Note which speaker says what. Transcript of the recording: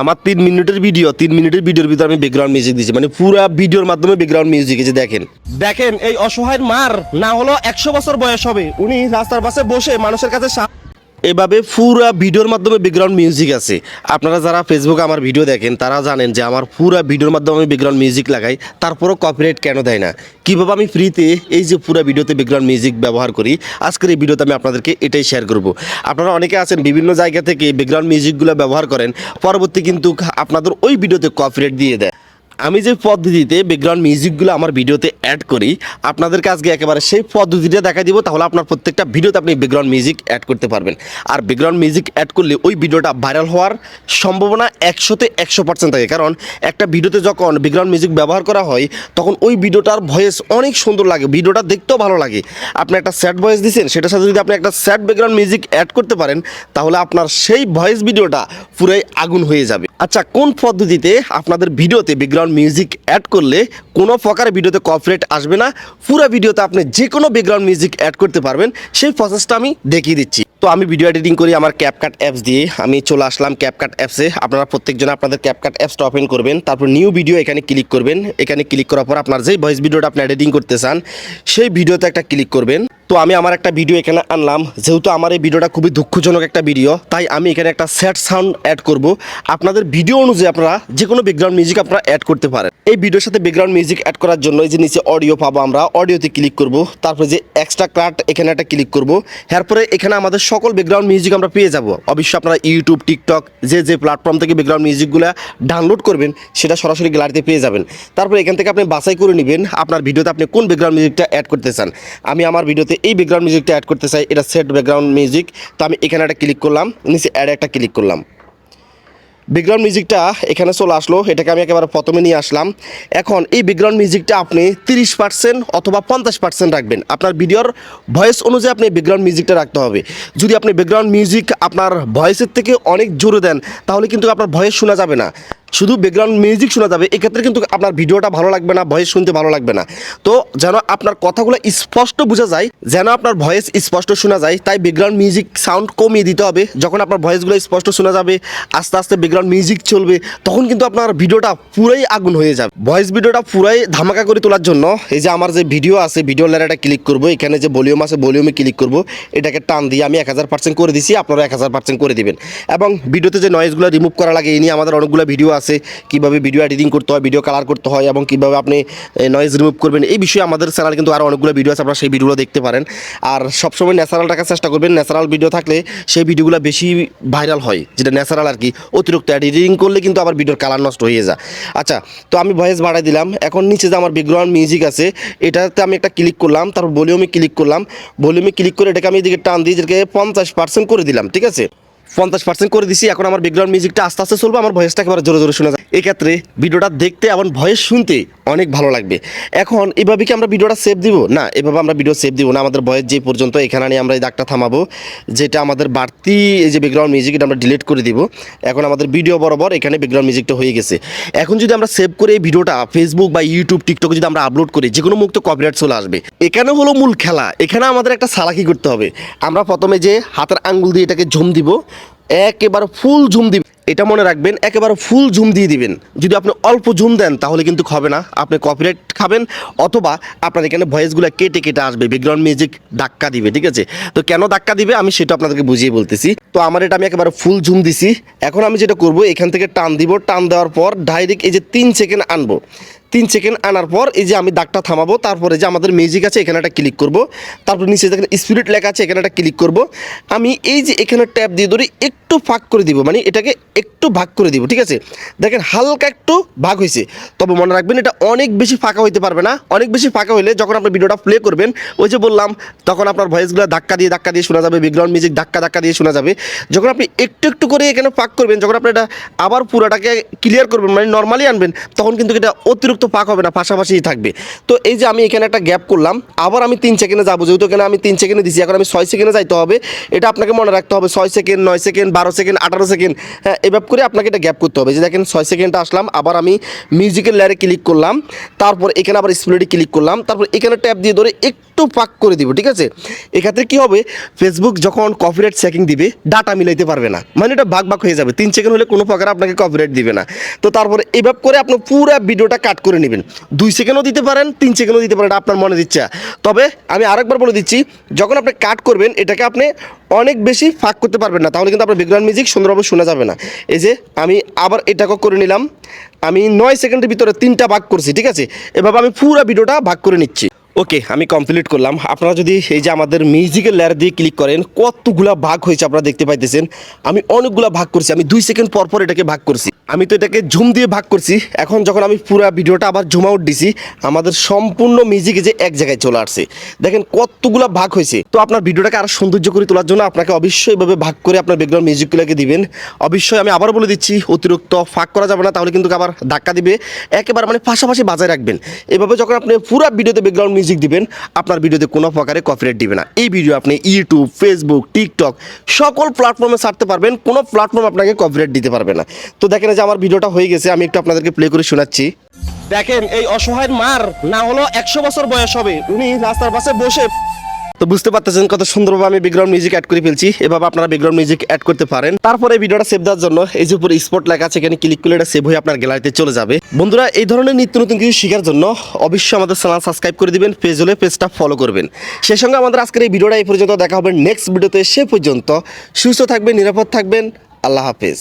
Speaker 1: আমার তিন মিনিটের ভিডিও তিন মিনিটের ভিডিওর ভিতরে আমি ব্যাকগ্রাউন্ড মিউজিক দিয়েছি। মানে পুরো ভিডিওর মাধ্যমে ব্যাকগ্রাউন্ড মিউজিক এসে দেখেন। দেখেন, এই অসহায় মার না হলো একশো বছর বয়স হবে। উনি রাস্তার পাশে বসে মানুষের কাছে এভাবে পুরা ভিডিওর মাধ্যমে ব্যাকগ্রাউন্ড মিউজিক আছে। আপনারা যারা ফেসবুকে আমার ভিডিও দেখেন, তারা জানেন যে আমার পুরা ভিডিওর মাধ্যমে আমি ব্যাকগ্রাউন্ড মিউজিক লাগাই, তারপরও কপিরাইট কেন দেয় না? কীভাবে আমি ফ্রিতে এই যে পুরা ভিডিওতে ব্যাকগ্রাউন্ড মিউজিক ব্যবহার করি, আজকের এই ভিডিওতে আমি আপনাদেরকে এটাই শেয়ার করব। আপনারা অনেকে আছেন, বিভিন্ন জায়গা থেকে ব্যাকগ্রাউন্ড মিউজিকগুলো ব্যবহার করেন, পরবর্তী কিন্তু আপনাদের ওই ভিডিওতে কপিরাইট দিয়ে দেয়। আমি যে পদ্ধতিতে ব্যাকগ্রাউন্ড মিউজিকগুলো আমার ভিডিওতে অ্যাড করি, আপনাদেরকে আজকে একেবারে সেই পদ্ধতিটা দেখা দিব, তাহলে আপনার প্রত্যেকটা ভিডিওতে আপনি ব্যাকগ্রাউন্ড মিউজিক অ্যাড করতে পারবেন। আর ব্যাকগ্রাউন্ড মিউজিক অ্যাড করলে ওই ভিডিওটা ভাইরাল হওয়ার সম্ভাবনা একশোতে একশো পার্সেন্ট থাকে। কারণ একটা ভিডিওতে যখন ব্যাকগ্রাউন্ড মিউজিক ব্যবহার করা হয়, তখন ওই ভিডিওটার ভয়েস অনেক সুন্দর লাগে ভিডিওটা দেখতেও ভালো লাগে। আপনি একটা স্যাড ভয়েস দিচ্ছেন, সেটার সাথে যদি আপনি একটা স্যাড ব্যাকগ্রাউন্ড মিউজিক অ্যাড করতে পারেন, তাহলে আপনার সেই ভয়েস ভিডিওটা পুরাই আগুন হয়ে যাবে। আচ্ছা কোন পদ্ধতিতে আপনাদের ভিডিওতে ব্যাকগ্রাউন্ড মিউজিক অ্যাড করলে কোনো প্রকার ভিডিওতে কপিরাইট আসবে না। পুরো ভিডিওতে আপনি যে কোনো ব্যাকগ্রাউন্ড মিউজিক অ্যাড করতে পারবেন। সেই প্রসেসটা আমি দেখিয়ে দিচ্ছি। তো আমি ভিডিও এডিটিং করি আমার ক্যাপকাট অ্যাপস দিয়ে। আমি চলে আসলাম ক্যাপকাট অ্যাপসে আপনারা প্রত্যেকজন আপনাদের ক্যাপকাট অ্যাপসটা ওপেন করবেন। তারপর নিউ ভিডিও এখানে ক্লিক করবেন। এখানে ক্লিক করার পর আপনার যেই ভয়েস ভিডিওটা আপনি এডিটিং করতে চান, সেই ভিডিওতে একটা ক্লিক করবেন। তো আমি আমার একটা ভিডিও এখানে আনলাম। যেহেতু আমার এই ভিডিওটা খুবই দুঃখজনক একটা ভিডিও তাই আমি এখানে একটা স্যাড সাউন্ড অ্যাড করব। আপনাদের ভিডিও অনুযায়ী আপনারা যে কোনো ব্যাকগ্রাউন্ড মিউজিক আপনারা অ্যাড করতে পারেন। এই ভিডিওর সাথে ব্যাকগ্রাউন্ড মিউজিক অ্যাড করার জন্য এই যে নিচে অডিও পাবো আমরা অডিওতে ক্লিক করব। তারপরে যে এক্সট্রা কাট এখানে একটা ক্লিক করব। এরপরে এখানে আমাদের সকল ব্যাকগ্রাউন্ড মিউজিক আমরা পেয়ে যাব। অবশ্যই আপনারা ইউটিউব টিকটক যে যে প্ল্যাটফর্ম থেকে ব্যাকগ্রাউন্ড মিউজিকগুলো ডাউনলোড করবেন, সেটা সরাসরি গ্যালারিতে পেয়ে যাবেন। তারপরে এখান থেকে আপনি বাছাই করে নেবেন, আপনার ভিডিওতে আপনি কোন ব্যাকগ্রাউন্ড মিউজিকটা অ্যাড করতে চান। আমি আমার ভিডিওতে এই ব্যাকগ্রাউন্ড মিউজিকটা অ্যাড করতে চাই, এটা সেট ব্যাকগ্রাউন্ড মিউজিক তো আমি এখানে একটা ক্লিক করলাম, নিচে অ্যাড একটা ক্লিক করলাম। ব্যাকগ্রাউন্ড মিউজিকটা এখানে চলে আসলো, এটাকে আমি একেবারে প্রথমে নিয়ে আসলাম। এখন এই ব্যাকগ্রাউন্ড মিউজিকটা আপনি তিরিশ পার্সেন্ট অথবা পঞ্চাশ পার্সেন্ট রাখবেন। আপনার ভিডিওর ভয়েস অনুযায়ী আপনি ব্যাকগ্রাউন্ড মিউজিকটা রাখতে হবে। যদি আপনি ব্যাকগ্রাউন্ড মিউজিক আপনার ভয়েসের থেকে অনেক জোরে দেন, তাহলে কিন্তু আপনার ভয়েস শোনা যাবে না। শুধু ব্যাকগ্রাউন্ড মিউজিক শোনা যাবে, এক্ষেত্রে কিন্তু আপনার ভিডিওটা ভালো লাগবে না ভয়েস শুনতে ভালো লাগবে না। তো যেন আপনার কথাগুলো স্পষ্ট বোঝা যায়, যেন আপনার ভয়েস স্পষ্ট শোনা যায়, তাই ব্যাকগ্রাউন্ড মিউজিক সাউন্ড কমিয়ে দিতে হবে। যখন আপনার ভয়েসগুলো স্পষ্ট শোনা যাবে, আস্তে আস্তে ব্যাকগ্রাউন্ড মিউজিক চলবে, তখন কিন্তু আপনার ভিডিওটা পুরাই আগুন হয়ে যাবে। ভয়েস ভিডিওটা পুরাই ধামাকা করে তোলার জন্য, এই যে আমার যে ভিডিও আছে ভিডিও লেয়ারটা ক্লিক করব, এখানে যে ভলিউম আছে ভলিউমে ক্লিক করব, এটাকে টান দিয়ে আমি এক হাজার পার্সেন্ট করে দিছি, আপনারা এক হাজার পার্সেন্ট করে দিবেন। এবং ভিডিওতে যে নয়েজগুলো রিমুভ করা লাগে, এই নিয়ে আমাদের অনেকগুলো ভিডিও আছে, কীভাবে ভিডিও এডিটিং করতে হয় ভিডিও কালার করতে হয় এবং কীভাবে আপনি নয়েজ রিমুভ করবেন, এই বিষয়ে আমাদের চ্যানেল কিন্তু আরও অনেকগুলো ভিডিও আছে, আপনারা সেই ভিডিওগুলো দেখতে পারেন। আর সবসময় ন্যাচারাল রাখার চেষ্টা করবেন ন্যাচারাল ভিডিও থাকলে সেই ভিডিওগুলো বেশি ভাইরাল হয়, যেটা ন্যাচারাল আর কি, অতিরিক্ত এডিটিং করলে কিন্তু আবার ভিডিওর কালার নষ্ট হয়ে যায়। আচ্ছা তো আমি ভয়েস বাড়াই দিলাম, এখন নিচে যে আমার ব্যাকগ্রাউন্ড মিউজিক আছে, এটাতে আমি একটা ক্লিক করলাম তারপর ভলিউমে ক্লিক করলাম ভলিউমে ক্লিক করে এটাকে আমি এদিকে টান দিয়ে যেটাকে পঞ্চাশ পার্সেন্ট করে দিলাম, ঠিক আছে? পঞ্চাশ পার্সেন্ট করে দিছি, এখন আমার ব্যাকগ্রাউন্ড মিউজিকটা আস্তে আস্তে চলবে, আমার ভয়েসটা একেবারে জোরে জোরে শোনা যায়। এক্ষেত্রে ভিডিওটা দেখতে এবং ভয়েস শুনতে অনেক ভালো লাগবে। এখন এভাবে কি আমরা ভিডিওটা সেভ দিব? না, এভাবে আমরা ভিডিও সেভ দিব না, আমাদের ভয়েস যে পর্যন্ত এখানে নিয়ে আমরা এই দাগটা থামাবো, যেটা আমাদের বাড়তি এই যে ব্যাকগ্রাউন্ড মিউজিক এটা আমরা ডিলিট করে দিব। এখন আমাদের ভিডিও বরাবর এখানে ব্যাকগ্রাউন্ড মিউজিকটা হয়ে গেছে। এখন যদি আমরা সেভ করে এই ভিডিওটা ফেসবুক বা ইউটিউব টিকটকে যদি আমরা আপলোড করি যে কোনো মুক্ত কপিরাইট চলে আসবে। এখানে হলো মূল খেলা, এখানে আমাদের একটা সালাকি করতে হবে। আমরা প্রথমে যে হাতের আঙ্গুল দিয়ে এটাকে ঝুম দিব একেবারে ফুল ঝুম দিবেন। এটা মনে রাখবেন, একেবারে ফুল ঝুম দিয়ে দিবেন। যদি আপনি অল্প ঝুম দেন, তাহলে কিন্তু হবে না। আপনি কপিরাইট খাবেন, অথবা আপনার এখানে ভয়েসগুলো কেটে কেটে আসবে ব্যাকগ্রাউন্ড মিউজিক ধাক্কা দিবে, ঠিক আছে? তো কেন ধাক্কা দিবে, আমি সেটা আপনাদেরকে বুঝিয়ে বলতেছি। তো আমার এটা আমি একেবারে ফুল ঝুম দিছি। এখন আমি যেটা করব, এখান থেকে টান দিব। টান দেওয়ার পর ডাইরেক্ট এই যে তিন সেকেন্ড আনব। তিন সেকেন্ড আনার পর এই যে আমি দাগটা থামাবো, তারপরে যে আমাদের মিউজিক আছে, এখানে একটা ক্লিক করব। তারপর নিচে দেখেন স্পিরিট লেখা আছে, এখানে একটা ক্লিক করব। আমি এই যে এখানে ট্যাপ দিয়ে ধরে, একটু ফাঁক করে দিব মানে এটাকে একটু ভাগ করে দিব, ঠিক আছে? দেখেন হালকা একটু ভাগ হয়েছে। তবে মনে রাখবেন, এটা অনেক বেশি ফাঁকা হইতে পারবে না। অনেক বেশি ফাঁকা হলে যখন আপনি ভিডিওটা প্লে করবেন, ওই যে বললাম, তখন আপনার ভয়েসগুলো ধাক্কা দিয়ে ধাক্কা দিয়ে শোনা যাবে ব্যাকগ্রাউন্ড মিউজিক ধাক্কা ধাক্কা দিয়ে শোনা যাবে। যখন আপনি একটু একটু করে এখানে ফাঁক করবেন, যখন আপনি এটা আবার পুরোটাকে ক্লিয়ার করবেন মানে নর্মালি আনবেন, তখন কিন্তু এটা অতিরিক্ত তো পাক হবে না, পাশাপাশিই থাকবে। তো এই যে আমি এখানে একটা গ্যাপ করলাম, আবার আমি তিন সেকেন্ডে যাব। যেহেতু এখানে আমি তিন সেকেন্ডে দিছি, এখন আমি ছয় সেকেন্ডে যাইতে হবে। এটা আপনাকে মনে রাখতে হবে, ছয় সেকেন্ড, নয় সেকেন্ড, বারো সেকেন্ড, আঠারো সেকেন্ড হ্যাঁ এভাবে করে আপনাকে এটা গ্যাপ করতে হবে। যে দেখেন, ছয় সেকেন্ডে আসলাম, আবার আমি মিউজিকের লেয়ারে ক্লিক করলাম, তারপর এখানে আবার স্প্লেডে ক্লিক করলাম, তারপর এখানে ট্যাপ দিয়ে ধরে একটু পাক করে দিব, ঠিক আছে? এক্ষেত্রে কি হবে ফেসবুক যখন কপিরাইট চেকিং দিবে ডাটা মিলাইতে পারবে না। মানে এটা ভাগ ভাগ হয়ে যাবে। তিন সেকেন্ড হলে কোনো প্রকার আপনাকে কপিরাইট দিবে না। তো তারপরে এভাবে করে আপনি পুরো ভিডিওটা কাট করে নেবেন। দুই সেকেন্ডও দিতে পারেন, তিন সেকেন্ডও দিতে পারেন আপনার মনে দিচ্ছে তবে আমি আরেকবার বলে দিচ্ছি, যখন আপনি কাট করবেন, এটাকে আপনি অনেক বেশি ফাঁক করতে পারবেন না, তাহলে কিন্তু আপনার ব্যাকগ্রাউন্ড মিউজিক সুন্দরভাবে শোনা যাবে না। এই যে, আমি আবার এটাকে করে নিলাম। আমি নয় সেকেন্ডের ভিতরে তিনটা ভাগ করছি, ঠিক আছে? এভাবে আমি পুরো ভিডিওটা ভাগ করে নিচ্ছি। ওকে, আমি কমপ্লিট করলাম। আপনারা যদি এই যে আমাদের মিউজিকের লেয়ার দিয়ে ক্লিক করেন, কতগুলা ভাগ হয়েছে আপনারা দেখতে পাইতেছেন? আমি অনেকগুলা ভাগ করছি, আমি দুই সেকেন্ড পর পর এটাকে ভাগ করছি। আমি তো এটাকে ঝুম দিয়ে ভাগ করছি। এখন যখন আমি পুরো ভিডিওটা আবার জুম আউট দিছি, আমাদের সম্পূর্ণ মিউজিক যে এক জায়গায় চলে আসছে। দেখেন কতগুলা ভাগ হয়েছে। তো আপনার ভিডিওটাকে আরও সৌন্দর্য করে তোলার জন্য আপনাকে অবশ্যই এভাবে ভাগ করে আপনার ব্যাকগ্রাউন্ড মিউজিকগুলোকে দিবেন। অবশ্যই আমি আবার বলে দিচ্ছি, অতিরিক্ত ফাঁক করা যাবে না, তাহলে কিন্তু আবার ধাক্কা দিবে। একেবারে মানে পাশাপাশি বাজায় রাখবেন। এভাবে যখন আপনি পুরো ভিডিওতে ব্যাকগ্রাউন্ড মিউজিক দিবেন, আপনার ভিডিওতে কোনো প্রকারে কপিরাইট দিবে না। এই ভিডিও আপনি ইউটিউব ফেসবুক টিকটক সকল প্ল্যাটফর্মে ছাড়তে পারবেন, কোনো প্ল্যাটফর্ম আপনাকে কপিরাইট দিতে পারবে না। তো দেখেন আমার ভিডিওটা হয়ে গেছে আমি একটু আপনাদেরকে প্লে করে শোনাচ্ছি। দেখেন এই অসহায় মার না হলো একশো বছর বয়স হবে। উনি রাস্তার পাশে বসে তো বুঝতে পারতেছেন কত সুন্দরভাবে আমি ব্যাকগ্রাউন্ড মিউজিক অ্যাড করে ফেলছি। এভাবে আপনারা ব্যাকগ্রাউন্ড মিউজিক অ্যাড করতে পারেন। তারপরে ভিডিওটা সেভ দেওয়ার জন্য এই যে উপরে স্পট লেখা আছে এখানে ক্লিক করলে এটা সেভ হয়ে আপনার গ্যালারিতে চলে যাবে। বন্ধুরা এই ধরনের নিত্য নতুন কিছু শেখার জন্য অবশ্যই আমাদের চ্যানেল সাবস্ক্রাইব করে দিবেন পেজ হলে পেজটা ফলো করবেন। সেই সঙ্গে আমাদের আজকের এই ভিডিওটা এই পর্যন্ত দেখা হবে নেক্সট ভিডিওতে সে পর্যন্ত সুস্থ থাকবেন নিরাপদ থাকবেন। আল্লাহ হাফেজ।